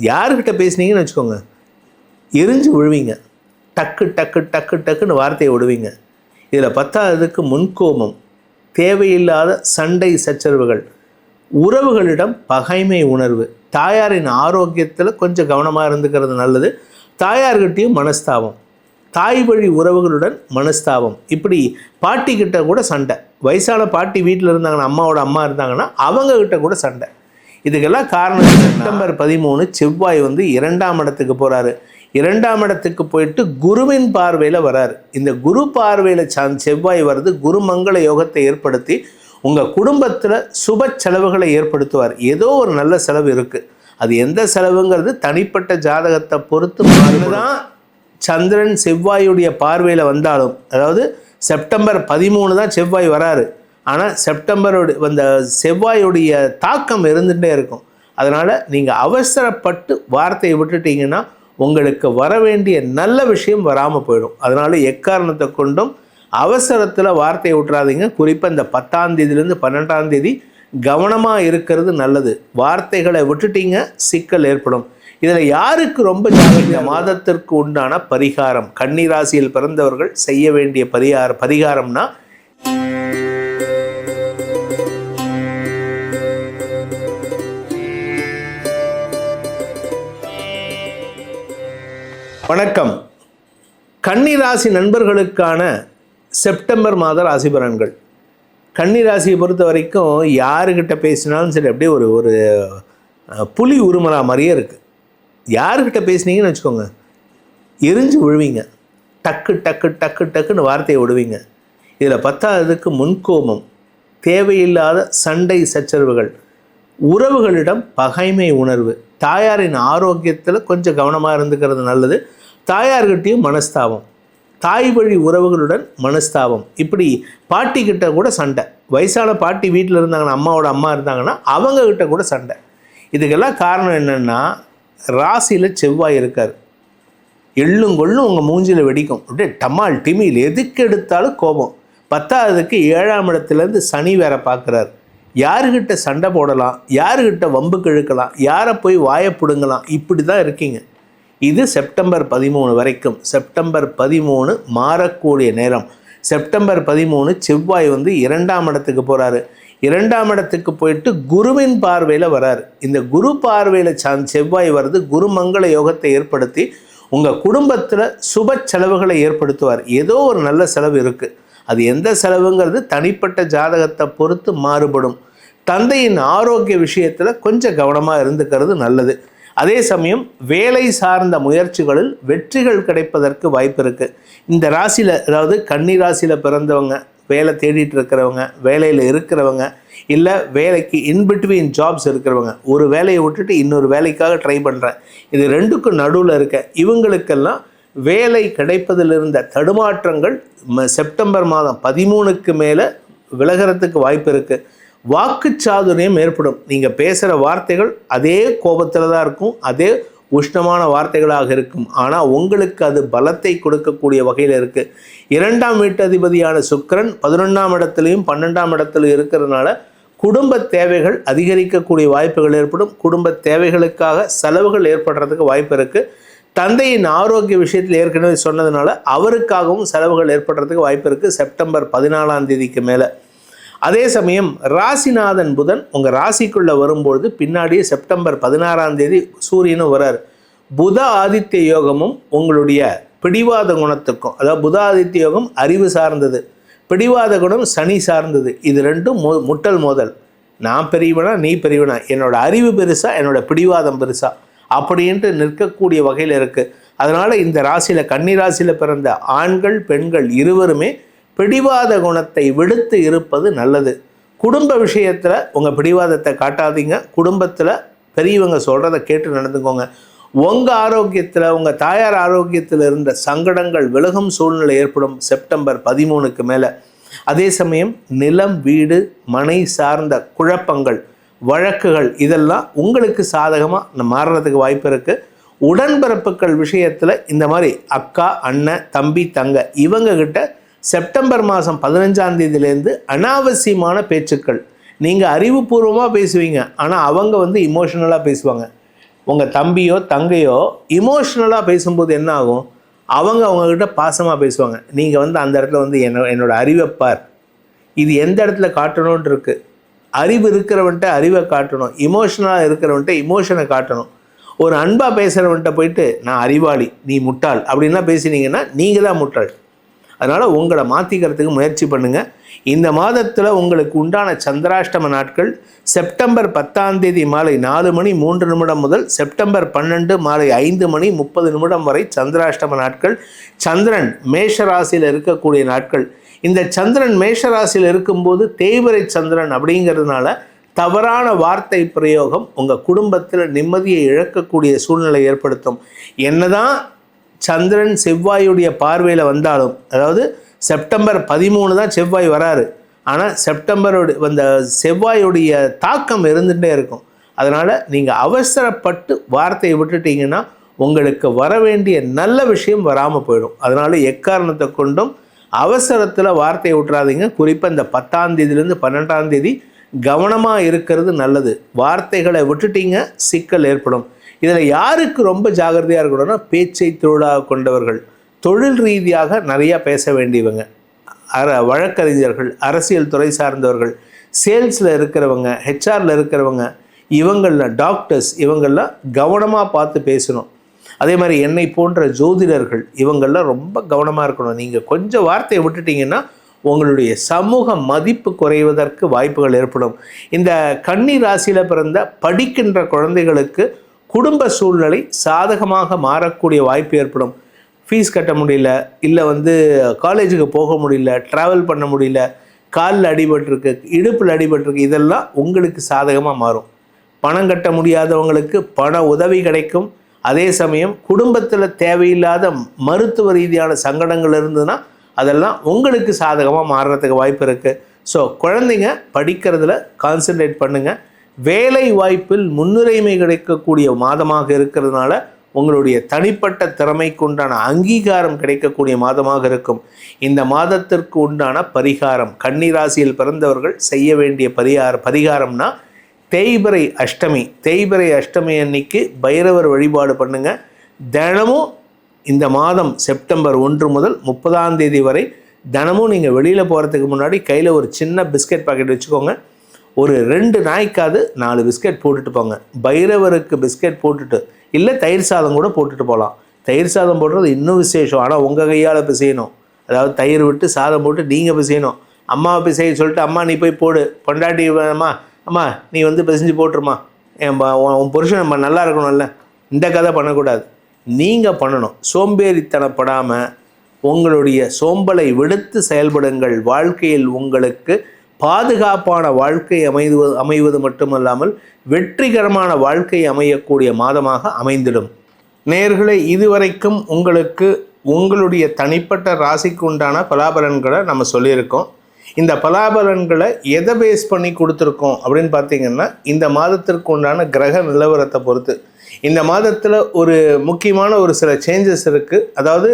யாருக்கிட்ட பேசுனீங்கன்னு வச்சுக்கோங்க. எரிஞ்சு விழுவீங்க. டக்கு டக்கு டக்கு டக்குன்னு வார்த்தையை விடுவீங்க. இதில் பத்தாததுக்கு முன்கோபம். தேவையில்லாத சண்டை சச்சரவுகள். உறவுகளிடம் பகைமை உணர்வு. தாயாரின் ஆரோக்கியத்தில் கொஞ்சம் கவனமாக இருந்துக்கிறது நல்லது. தாயார்கிட்டையும் மனஸ்தாபம். தாய் வழி உறவுகளுடன் மனஸ்தாபம். இப்படி பாட்டி கிட்ட கூட சண்டை. வயசான பாட்டி வீட்டில் இருந்தாங்கன்னா அம்மாவோட அம்மா இருந்தாங்கன்னா அவங்க கிட்ட கூட சண்டை. இதுக்கெல்லாம் காரணம் செப்டம்பர் பதிமூணு செவ்வாய் வந்து இரண்டாம் இடத்துக்கு போகிறாரு இரண்டாம் இடத்துக்கு போயிட்டு குருவின் பார்வையில் வராரு. இந்த குரு பார்வையில் சார்ந்த செவ்வாய் வருது. குருமங்கள யோகத்தை ஏற்படுத்தி உங்கள் குடும்பத்தில் சுப செலவுகளை ஏற்படுத்துவார். ஏதோ ஒரு நல்ல செலவு இருக்குது அது எந்த செலவுங்கிறது தனிப்பட்ட ஜாதகத்தை பொறுத்து மாறுதான் சந்திரன் செவ்வாயுடைய பார்வையில் வந்தாலும் அதாவது செப்டம்பர் பதிமூணு தான் செவ்வாய் வராரு. ஆனால் செப்டம்பரோட அந்த செவ்வாயுடைய தாக்கம் இருந்துகிட்டே இருக்கும். அதனால் நீங்கள் அவசரப்பட்டு வார்த்தையை விட்டுட்டீங்கன்னா உங்களுக்கு வர வேண்டிய நல்ல விஷயம் வராமல் போயிடும். அதனால் எக்காரணத்தை கொண்டும் அவசரத்தில் வார்த்தையை விட்டுறாதீங்க. குறிப்பாக இந்த பத்தாம் தேதியிலேருந்து பன்னெண்டாம் தேதி கவனமாக இருக்கிறது நல்லது. வார்த்தைகளை விட்டுட்டீங்க சிக்கல் ஏற்படும். இதில் யாருக்கு ரொம்ப ஜாகிரதை? மாதத்திற்கு உண்டான பரிகாரம்? கன்னிராசியில் பிறந்தவர்கள் செய்ய வேண்டிய பரிகார பரிகாரம்னா வணக்கம். கன்னிராசி நண்பர்களுக்கான செப்டம்பர் மாத ராசி பலன்கள் கன்னிராசியை பொறுத்த வரைக்கும் யாருக்கிட்ட பேசினாலும் சரி அப்படியே ஒரு ஒரு புலி உருமலா மாதிரியே இருக்குது யாருக்கிட்ட பேசுனீங்கன்னு வச்சுக்கோங்க. எரிஞ்சு விழுவீங்க. டக்கு டக்கு டக்கு டக்குன்னு வார்த்தையை விடுவீங்க. இதில் பத்தாததுக்கு முன்கோபம் தேவையில்லாத சண்டை சச்சரவுகள் உறவுகளிடம் பகைமை உணர்வு தாயாரின் ஆரோக்கியத்தில் கொஞ்சம் கவனமாக இருந்துக்கிறது நல்லது. தாயார்கிட்டையும் மனஸ்தாபம். தாய் வழி உறவுகளுடன் மனஸ்தாபம். இப்படி பாட்டி கிட்ட கூட சண்டை. வயசான பாட்டி வீட்டில் இருந்தாங்கன்னா அம்மாவோட அம்மா இருந்தாங்கன்னா அவங்க கிட்ட கூட சண்டை. இதுக்கெல்லாம் காரணம் என்னென்னா ராசியில் செவ்வாய் இருக்கார். எள்ளும் கொள்ளும் உங்கள் மூஞ்சில் வெடிக்கும். அப்படியே டமால் டிமில் எதுக்கு எடுத்தாலும் கோபம். பத்தாவதுக்கு ஏழாம் இடத்துலேருந்து சனி வேற பார்க்குறாரு யாருக்கிட்ட சண்டை போடலாம் யாருக்கிட்ட வம்புக்கு இழுக்கலாம் யாரை போய் வாயை பிடுங்கலாம் இப்படி தான் இருக்கீங்க. இது செப்டம்பர் பதிமூணு வரைக்கும். செப்டம்பர் பதிமூணு மாறக்கூடிய நேரம். செப்டம்பர் பதிமூணு செவ்வாய் வந்து இரண்டாம் இடத்துக்கு போகிறாரு இரண்டாம் இடத்துக்கு போயிட்டு குருவின் பார்வையில் வராரு. இந்த குரு பார்வையில் சார்ந்த செவ்வாய் வருது. குருமங்கள யோகத்தை ஏற்படுத்தி உங்கள் குடும்பத்தில் சுப செலவுகளை ஏற்படுத்துவார். ஏதோ ஒரு நல்ல செலவு இருக்குது அது எந்த செலவுங்கிறது தனிப்பட்ட ஜாதகத்தை பொறுத்து மாறுபடும். தந்தையின் ஆரோக்கிய விஷயத்தில் கொஞ்சம் கவனமாக இருந்துக்கிறது நல்லது. அதே சமயம் வேலை சார்ந்த முயற்சிகளில் வெற்றிகள் கிடைப்பதற்கு வாய்ப்பு இருக்குது இந்த ராசியில் அதாவது கன்னி ராசியில் பிறந்தவங்க வேலை தேடிட்டு இருக்கிறவங்க வேலையில் இருக்கிறவங்க இல்லை வேலைக்கு இன்பிட்வீன் ஜாப்ஸ் இருக்கிறவங்க ஒரு வேலையை விட்டுட்டு இன்னொரு வேலைக்காக ட்ரை பண்ணுறேன் இது ரெண்டுக்கும் நடுவில் இருக்க. இவங்களுக்கெல்லாம் வேலை கிடைப்பதில் இருந்த தடுமாற்றங்கள் செப்டம்பர் மாதம் பதிமூணுக்கு மேலே விலகிறதுக்கு வாய்ப்பு இருக்குது வாக்குச்சாதுரியம் ஏற்படும். நீங்கள் பேசுகிற வார்த்தைகள் அதே கோபத்தில் தான் இருக்கும் அதே உஷ்ணமான வார்த்தைகளாக இருக்கும். ஆனால் உங்களுக்கு அது பலத்தை கொடுக்கக்கூடிய வகையில் இருக்குது இரண்டாம் வீட்டதிபதியான சுக்கரன் பதினொன்றாம் இடத்துலையும் பன்னெண்டாம் இடத்துலையும் இருக்கிறதுனால குடும்ப தேவைகள் அதிகரிக்கக்கூடிய வாய்ப்புகள் ஏற்படும். குடும்ப தேவைகளுக்காக செலவுகள் ஏற்படுறதுக்கு வாய்ப்பு இருக்குது தந்தையின் ஆரோக்கிய விஷயத்தில் ஏற்கனவே சொன்னதுனால அவருக்காகவும் செலவுகள் ஏற்படுறதுக்கு வாய்ப்பு இருக்குது செப்டம்பர் பதினாலாம் தேதிக்கு மேலே. அதே சமயம் ராசிநாதன் புதன் உங்கள் ராசிக்குள்ளே வரும்பொழுது பின்னாடியே செப்டம்பர் பதினாறாம் தேதி சூரியனும் வரார். புத ஆதித்ய யோகமும் உங்களுடைய பிடிவாத குணத்துக்கும் அதாவது புத ஆதித்ய யோகம் அறிவு சார்ந்தது பிடிவாத குணம் சனி சார்ந்தது இது ரெண்டும் மோ முட்டல் மோதல். நான் பெரியவனா நீ பெரியவனா என்னோட அறிவு பெருசா என்னோட பிடிவாதம் பெருசா அப்படின்ட்டு நிற்கக்கூடிய வகையில் இருக்குது அதனால் இந்த ராசியில் கன்னி ராசியில் பிறந்த ஆண்கள் பெண்கள் இருவருமே பிடிவாத குணத்தை விடுத்து இருப்பது நல்லது. குடும்ப விஷயத்தில் உங்கள் பிடிவாதத்தை காட்டாதீங்க. குடும்பத்தில் பெரியவங்க சொல்கிறத கேட்டு நடந்துக்கோங்க. உங்கள் ஆரோக்கியத்தில் உங்கள் தாயார் ஆரோக்கியத்தில் இருந்த சங்கடங்கள் விலகும் சூழ்நிலை ஏற்படும் செப்டம்பர் பதிமூணுக்கு மேலே. அதே சமயம் நிலம் வீடு மனை சார்ந்த குழப்பங்கள் வழக்குகள் இதெல்லாம் உங்களுக்கு சாதகமாக மாறுறதுக்கு வாய்ப்பு இருக்குது உடன்பிறப்புகள் விஷயத்தில் இந்த மாதிரி அக்கா அண்ணன் தம்பி தங்க இவங்கக்கிட்ட செப்டம்பர் மாதம் பதினஞ்சாம் தேதியிலேருந்து அனாவசியமான பேச்சுக்கள். நீங்கள் அறிவுபூர்வமாக பேசுவீங்க. ஆனால் அவங்க வந்து இமோஷனலாக பேசுவாங்க. உங்கள் தம்பியோ தங்கையோ இமோஷ்னலாக பேசும்போது என்ன ஆகும்? அவங்க அவங்கக்கிட்ட பாசமாக பேசுவாங்க. நீங்கள் வந்து அந்த இடத்துல வந்து என்ன என்னோட அறிவை பார். இது எந்த இடத்துல காட்டணும்னு இருக்குது அறிவு இருக்கிறவன்ட்ட அறிவை காட்டணும். இமோஷனலாக இருக்கிறவன்ட்ட இமோஷனை காட்டணும். ஒரு அன்பாக பேசுகிறவன்ட்ட போயிட்டு நான் அறிவாளி நீ முட்டாள் அப்படின்லாம் பேசினீங்கன்னா நீங்கள் தான் முட்டாள். அதனால் உங்களை மாற்றிக்கிறதுக்கு முயற்சி பண்ணுங்கள் இந்த மாதத்தில் உங்களுக்கு உண்டான சந்திராஷ்டம நாட்கள் செப்டம்பர் பத்தாம் தேதி மாலை நாலு மணி மூன்று நிமிடம் முதல் செப்டம்பர் பன்னெண்டு மாலை ஐந்து மணி முப்பது நிமிடம் வரை சந்திராஷ்டம நாட்கள். சந்திரன் மேஷராசியில் இருக்கக்கூடிய நாட்கள். இந்த சந்திரன் மேஷராசியில் இருக்கும்போது தேய்வரை சந்திரன் அப்படிங்கிறதுனால தவறான வார்த்தை பிரயோகம் உங்கள் குடும்பத்தில் நிம்மதியை இழக்கக்கூடிய சூழ்நிலை ஏற்படுத்தும். என்னதான் சந்திரன் செவ்வாயுடைய பார்வையில் வந்தாலும் அதாவது செப்டம்பர் பதிமூணு தான் செவ்வாய் வராரு. ஆனால் செப்டம்பரோட அந்த செவ்வாயுடைய தாக்கம் இருந்துகிட்டே இருக்கும். அதனால் நீங்கள் அவசரப்பட்டு வார்த்தையை விட்டுட்டீங்கன்னா உங்களுக்கு வர வேண்டிய நல்ல விஷயம் வராமல் போயிடும். அதனால் எக்காரணத்தை கொண்டும் அவசரத்தில் வார்த்தையை விட்டுறாதீங்க. குறிப்பாக இந்த பத்தாம் தேதியிலேருந்து பன்னெண்டாம் தேதி கவனமாக இருக்கிறது நல்லது. வார்த்தைகளை விட்டுட்டீங்க சிக்கல் ஏற்படும். இதில் யாருக்கு ரொம்ப ஜாகிரதையாக இருக்கணும்னா பேச்சை தொழிலாக கொண்டவர்கள். தொழில் ரீதியாக நிறையா பேச வேண்டியவங்க. அர வழக்கறிஞர்கள் அரசியல் துறை சார்ந்தவர்கள் சேல்ஸில் இருக்கிறவங்க ஹெச்ஆரில் இருக்கிறவங்க இவங்களில் டாக்டர்ஸ் இவங்கள்லாம் கவனமாக பார்த்து பேசணும். அதே மாதிரி என்னை போன்ற ஜோதிடர்கள் இவங்கள்லாம் ரொம்ப கவனமாக இருக்கணும். நீங்கள் கொஞ்சம் வார்த்தையை விட்டுட்டீங்கன்னா உங்களுடைய சமூக மதிப்பு குறைவதற்கு வாய்ப்புகள் ஏற்படும். இந்த கன்னி ராசியில் பிறந்த படிக்கின்ற குழந்தைகளுக்கு குடும்ப சூழ்நிலை சாதகமாக மாறக்கூடிய வாய்ப்பு ஏற்படும். ஃபீஸ் கட்ட முடியல இல்லை வந்து காலேஜுக்கு போக முடியல ட்ராவல் பண்ண முடியல காலில் அடிபட்டிருக்கு இடுப்பில் அடிபட்டிருக்கு இதெல்லாம் உங்களுக்கு சாதகமாக மாறும். பணம் கட்ட முடியாதவங்களுக்கு பண உதவி கிடைக்கும். அதே சமயம் குடும்பத்தில் தேவையில்லாத மருத்துவ ரீதியான சங்கடங்கள் இருந்ததுன்னா அதெல்லாம் உங்களுக்கு சாதகமாக மாறுறதுக்கு வாய்ப்பு இருக்குது ஸோ குழந்தைங்க படிக்கிறதுல கான்சென்ட்ரேட் பண்ணுங்கள் வேலை வாய்ப்பில் முன்னுரிமை கிடைக்கக்கூடிய மாதமாக இருக்கிறதுனால உங்களுடைய தனிப்பட்ட திறமைக்கு உண்டான அங்கீகாரம் கிடைக்கக்கூடிய மாதமாக இருக்கும். இந்த மாதத்திற்கு உண்டான பரிகாரம் கன்னிராசியில் பிறந்தவர்கள் செய்ய வேண்டிய பரிகார பரிகாரம்னா தேய்பிரை அஷ்டமி. தேய்பிரை அஷ்டமி அன்னைக்கு பைரவர் வழிபாடு பண்ணுங்கள் தினமும் இந்த மாதம் செப்டம்பர் ஒன்று முதல் முப்பதாம் தேதி வரை தினமும் நீங்கள் வெளியில் போகிறதுக்கு முன்னாடி கையில் ஒரு சின்ன பிஸ்கட் பாக்கெட் வச்சுக்கோங்க. ஒரு ரெண்டு நாய்க்காவது நாலு பிஸ்கட் போட்டுட்டு போங்க. பைரவருக்கு பிஸ்கட் போட்டுட்டு இல்லை தயிர் சாதம் கூட போட்டுட்டு போகலாம் தயிர் சாதம் போடுறது இன்னும் விசேஷம். ஆனால் உங்கள் கையால் பிசையணும். அதாவது தயிர் விட்டு சாதம் போட்டு நீங்கள் பிசையணும். அம்மாவை பிசைய சொல்லிட்டு அம்மா நீ போய் போடு. பொண்டாட்டி அம்மா அம்மா நீ வந்து பிசைஞ்சு போட்டுருமா. என் உன் புருஷன் நம்ம நல்லா இருக்கணும்ல. இந்த கதை பண்ணக்கூடாது. நீங்கள் பண்ணணும். சோம்பேறித்தனப்படாமல் உங்களுடைய சோம்பலை விடுத்து செயல்படுங்கள். வாழ்க்கையில் உங்களுக்கு பாதுகாப்பான வாழ்க்கை அமைவது அமைவது மட்டுமல்லாமல் வெற்றிகரமான வாழ்க்கை அமையக்கூடிய மாதமாக அமைந்திடும். நேர்களை இதுவரைக்கும் உங்களுக்கு உங்களுடைய தனிப்பட்ட ராசிக்கு உண்டான பலாபலன்களை நம்ம சொல்லியிருக்கோம். இந்த பலாபலன்களை எதை பேஸ் பண்ணி கொடுத்துருக்கோம் அப்படின்னு பார்த்தீங்கன்னா இந்த மாதத்திற்கு உண்டான கிரக நிலவரத்தை பொறுத்து. இந்த மாதத்தில் ஒரு முக்கியமான ஒரு சில சேஞ்சஸ் இருக்குது அதாவது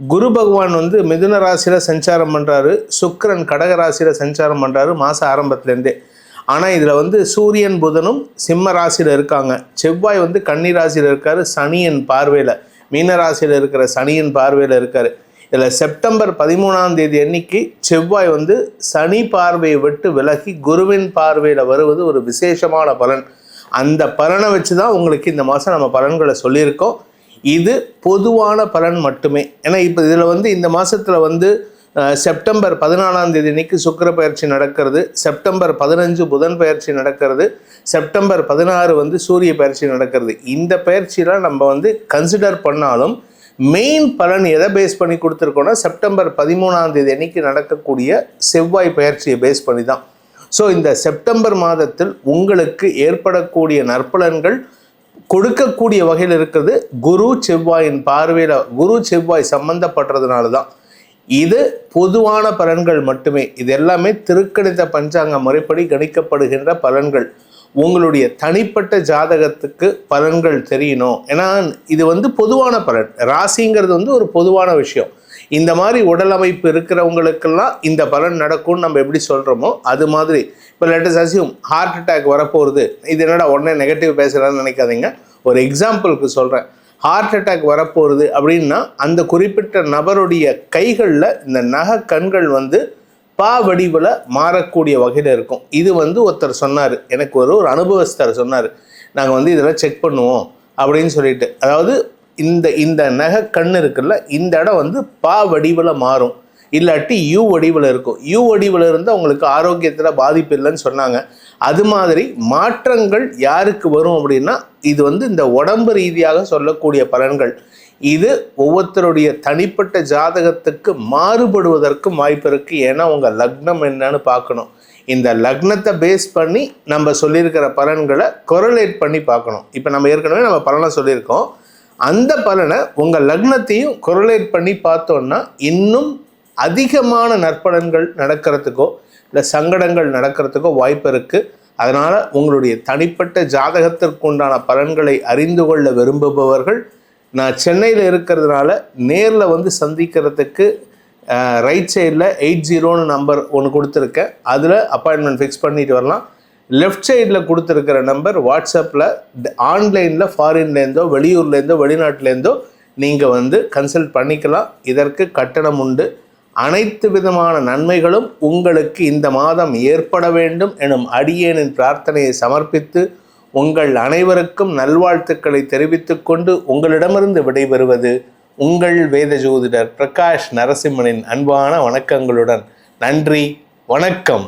குரு பகவான் வந்து மிதுன ராசியில் சஞ்சாரம் பண்ணுறாரு சுக்கரன் கடக ராசியில் சஞ்சாரம் பண்ணுறாரு மாத ஆரம்பத்துலேருந்தே. ஆனால் இதில் வந்து சூரியன் புதனும் சிம்ம ராசியில் இருக்காங்க. செவ்வாய் வந்து கன்னி ராசியில் இருக்கார் சனியன் பார்வையில் மீன ராசியில் இருக்கிற சனியின் பார்வையில் இருக்கார். இதில் செப்டம்பர் பதிமூணாம் தேதி அன்னைக்கு செவ்வாய் வந்து சனி பார்வையை விட்டு விலகி குருவின் பார்வையில் வருவது ஒரு விசேஷமான பலன். அந்த பலனை வச்சு தான் உங்களுக்கு இந்த மாதம் நம்ம பலன்களை சொல்லியிருக்கோம். இது பொதுவான பலன் மட்டுமே. ஏன்னா இப்போ இதில் வந்து இந்த மாதத்தில் வந்து செப்டம்பர் பதினாலாம் தேதி இன்னைக்கு சுக்கிர பயிற்சி நடக்கிறது. செப்டம்பர் பதினஞ்சு புதன் பயிற்சி நடக்கிறது. செப்டம்பர் பதினாறு வந்து சூரிய பயிற்சி நடக்கிறது. இந்த பயிற்சியெலாம் நம்ம வந்து கன்சிடர் பண்ணாலும் மெயின் பலன் எதை பேஸ் பண்ணி கொடுத்துருக்கோன்னா செப்டம்பர் பதிமூணாம் தேதி அன்னைக்கு நடக்கக்கூடிய செவ்வாய் பயிற்சியை பேஸ் பண்ணி தான் ஸோ இந்த செப்டம்பர் மாதத்தில் உங்களுக்கு ஏற்படக்கூடிய நற்பலன்கள் கொடுக்கக்கூடிய வகையில் இருக்கிறது. குரு செவ்வாயின் பார்வையில் குரு செவ்வாய் சம்பந்தப்படுறதுனால தான். இது பொதுவான பலன்கள் மட்டுமே. இது எல்லாமே திருக்கணித பஞ்சாங்க முறைப்படி கணிக்கப்படுகின்ற பலன்கள். உங்களுடைய தனிப்பட்ட ஜாதகத்துக்கு பலன்கள் தெரியணும். ஏன்னா இது வந்து பொதுவான பலன். ராசிங்கிறது வந்து ஒரு பொதுவான விஷயம். இந்த மாதிரி உடல் அமைப்பு இருக்கிறவங்களுக்கெல்லாம் இந்த பலன் நடக்கும்னு நம்ம எப்படி சொல்கிறோமோ அது மாதிரி. இப்போ லெட்டஸ் அசியும் ஹார்ட் அட்டாக் வரப்போகுது. இது என்னடா உடனே நெகட்டிவ் பேசுகிறான்னு நினைக்காதீங்க. ஒரு எக்ஸாம்பிளுக்கு சொல்கிறேன் ஹார்ட் அட்டாக் வரப்போகிறது அப்படின்னா அந்த குறிப்பிட்ட நபருடைய கைகளில் இந்த நகை கண்கள் வந்து பா வடிவில் மாறக்கூடிய வகையில் இருக்கும். இது வந்து ஒருத்தர் சொன்னார். எனக்கு ஒரு ஒரு அனுபவஸ்தர் சொன்னார். நாங்கள் வந்து இதெல்லாம் செக் பண்ணுவோம் அப்படின்னு சொல்லிட்டு. அதாவது இந்த இந்த நகை கண் இருக்குல்ல இந்த இடம் வந்து பா வடிவில் மாறும். இல்லாட்டி யூ வடிவில் இருக்கும். யூ வடிவில் இருந்தால் உங்களுக்கு ஆரோக்கியத்தில் பாதிப்பு இல்லைன்னு சொன்னாங்க. அது மாதிரி மாற்றங்கள் யாருக்கு வரும் அப்படின்னா இது வந்து இந்த உடம்பு ரீதியாக சொல்லக்கூடிய பலன்கள். இது ஒவ்வொருத்தருடைய தனிப்பட்ட ஜாதகத்துக்கு மாறுபடுவதற்கும் வாய்ப்பு இருக்குது ஏன்னா உங்கள் லக்னம் என்னன்னு பார்க்கணும். இந்த லக்னத்தை பேஸ் பண்ணி நம்ம சொல்லியிருக்கிற பலன்களை கொரலேட் பண்ணி பார்க்கணும். இப்போ நம்ம ஏற்கனவே நம்ம பலனை சொல்லியிருக்கோம். அந்த பலனை உங்கள் லக்னத்தையும் கொரலேட் பண்ணி பார்த்தோன்னா இன்னும் அதிகமான நற்பலன்கள் நடக்கிறதுக்கோ இல்லை சங்கடங்கள் நடக்கிறதுக்கோ வாய்ப்பு இருக்குது அதனால் உங்களுடைய தனிப்பட்ட ஜாதகத்திற்கு உண்டான பலன்களை அறிந்து கொள்ள விரும்புபவர்கள் நான் சென்னையில் இருக்கிறதுனால நேரில் வந்து சந்திக்கிறதுக்கு ரைட் சைடில் எயிட் ஜீரோன்னு நம்பர் ஒன்று கொடுத்துருக்கேன். அதில் அப்பாயின்மெண்ட் ஃபிக்ஸ் பண்ணிட்டு வரலாம். லெஃப்ட் சைடில் கொடுத்துருக்கிற நம்பர் வாட்ஸ்அப்பில் ஆன்லைனில் ஃபாரின்லேருந்தோ வெளியூர்லேருந்தோ வெளிநாட்டிலேருந்தோ நீங்கள் வந்து கன்சல்ட் பண்ணிக்கலாம். இதற்கு கட்டணம் உண்டு. அனைத்து விதமான நன்மைகளும் உங்களுக்கு இந்த மாதம் ஏற்பட வேண்டும் எனும் அடியேனின் பிரார்த்தனையை சமர்ப்பித்து உங்கள் அனைவருக்கும் நல்வாழ்த்துக்களை தெரிவித்துக் கொண்டு உங்களிடமிருந்து விடைபெறுவது உங்கள் வேத ஜோதிடர் பிரகாஷ் நரசிம்மனின் அன்பான வணக்கங்களுடன். நன்றி வணக்கம்.